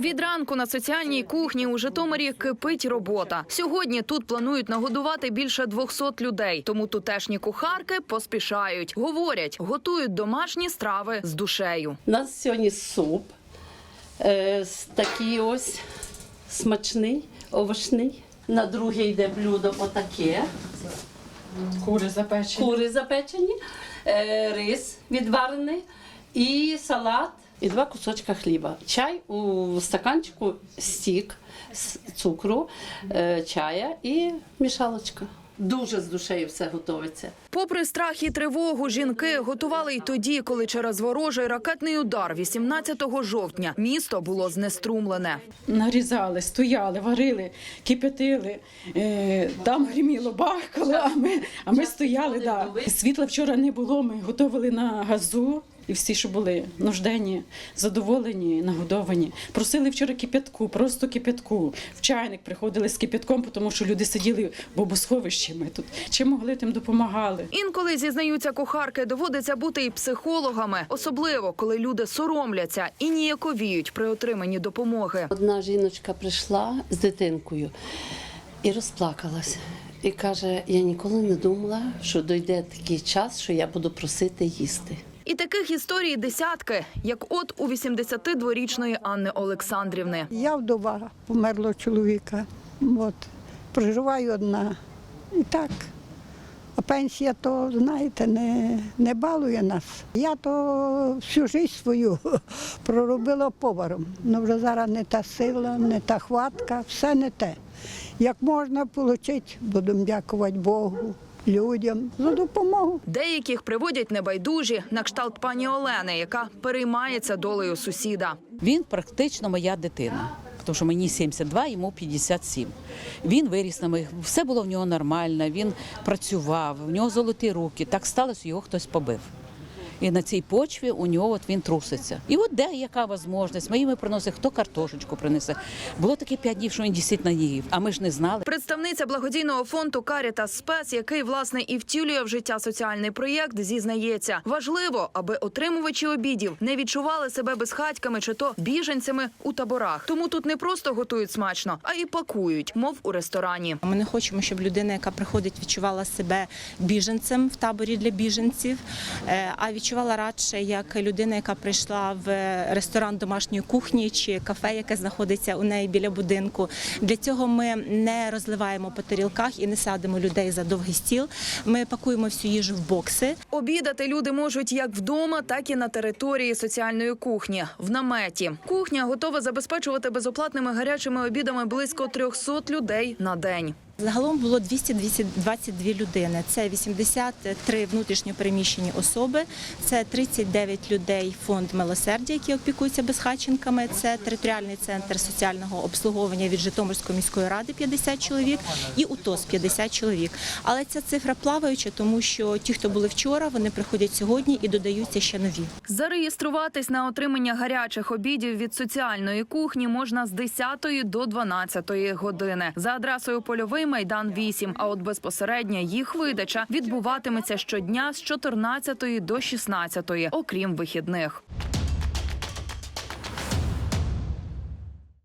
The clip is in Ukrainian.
Від ранку на соціальній кухні у Житомирі кипить робота. Сьогодні тут планують нагодувати більше 200 людей. Тому тутешні кухарки поспішають. Говорять, готують домашні страви з душею. У нас сьогодні суп е, такий ось смачний, овочний. На друге йде блюдо отаке. Кури запечені. Кури запечені, е, рис відварений і салат. І два кусочка хліба. Чай у стаканчику, стік з цукру, е, чая і мішалочка. Дуже з душею все готується. Попри страх і тривогу, жінки готували й тоді, коли через ворожий ракетний удар 18 жовтня місто було знеструмлене. Нарізали, стояли, варили, кипятили. Е, там гриміло, бахкало, а ми, а ми стояли. Да. Світла вчора не було, ми готували на газу. І всі, що були нужденні, задоволені, нагодовані. Просили вчора кипятку, просто кипятку. В чайник приходили з кипятком, тому що люди сиділи в бомбосховищі. Ми тут чим могли, тим допомагали. Інколи зізнаються кухарки, доводиться бути і психологами, особливо коли люди соромляться і ніяковіють при отриманні допомоги. Одна жіночка прийшла з дитинкою і розплакалася. І каже: я ніколи не думала, що дойде такий час, що я буду просити їсти. І таких історій десятки, як от у 82-річної Анни Олександрівни. Я вдова померло чоловіка. От. Проживаю одна. І так. А пенсія то, знаєте, не, не балує нас. Я то всю життя свою проробила поваром. Ну вже зараз не та сила, не та хватка, все не те. Як можна отримати, будемо дякувати Богу, людям за допомогу. Деяких приводять небайдужі на кшталт пані Олени, яка переймається долею сусіда. Він практично моя дитина. Тому що мені 72, йому 57. Він виріс на моїх, все було в нього нормально, він працював, в нього золоті руки. Так сталося, його хтось побив. І на цій почві у нього от він труситься. І от де яка можливість? Ми йому приносить, хто картошечку принесе. Було таке п'ять днів, що він дійсно їв, а ми ж не знали. Представниця благодійного фонду Карітас Спец, який власне і втілює в життя соціальний проєкт, зізнається, важливо, аби отримувачі обідів не відчували себе безхатьками чи то біженцями у таборах. Тому тут не просто готують смачно, а й пакують, мов у ресторані. Ми не хочемо, щоб людина, яка приходить, відчувала себе біженцем в таборі для біженців, е, а відчувала радше як людина, яка прийшла в ресторан домашньої кухні чи кафе, яке знаходиться у неї біля будинку. Для цього ми не розливаємо по тарілках і не садимо людей за довгий стіл. Ми пакуємо всю їжу в бокси. Обідати люди можуть як вдома, так і на території соціальної кухні в наметі. Кухня готова забезпечувати безоплатними гарячими обідами близько 300 людей на день. Загалом було 222 людини. Це 83 внутрішньо переміщені особи, це 39 людей фонд милосердя, які опікуються безхатченками. Це територіальний центр соціального обслуговування від Житомирської міської ради 50 чоловік і УТОС 50 чоловік. Але ця цифра плаваюча, тому що ті, хто були вчора, вони приходять сьогодні і додаються ще нові. Зареєструватись на отримання гарячих обідів від соціальної кухні можна з 10 до 12 години за адресою Польовий майдан 8. А от безпосередня їх видача відбуватиметься щодня з 14 до 16, окрім вихідних.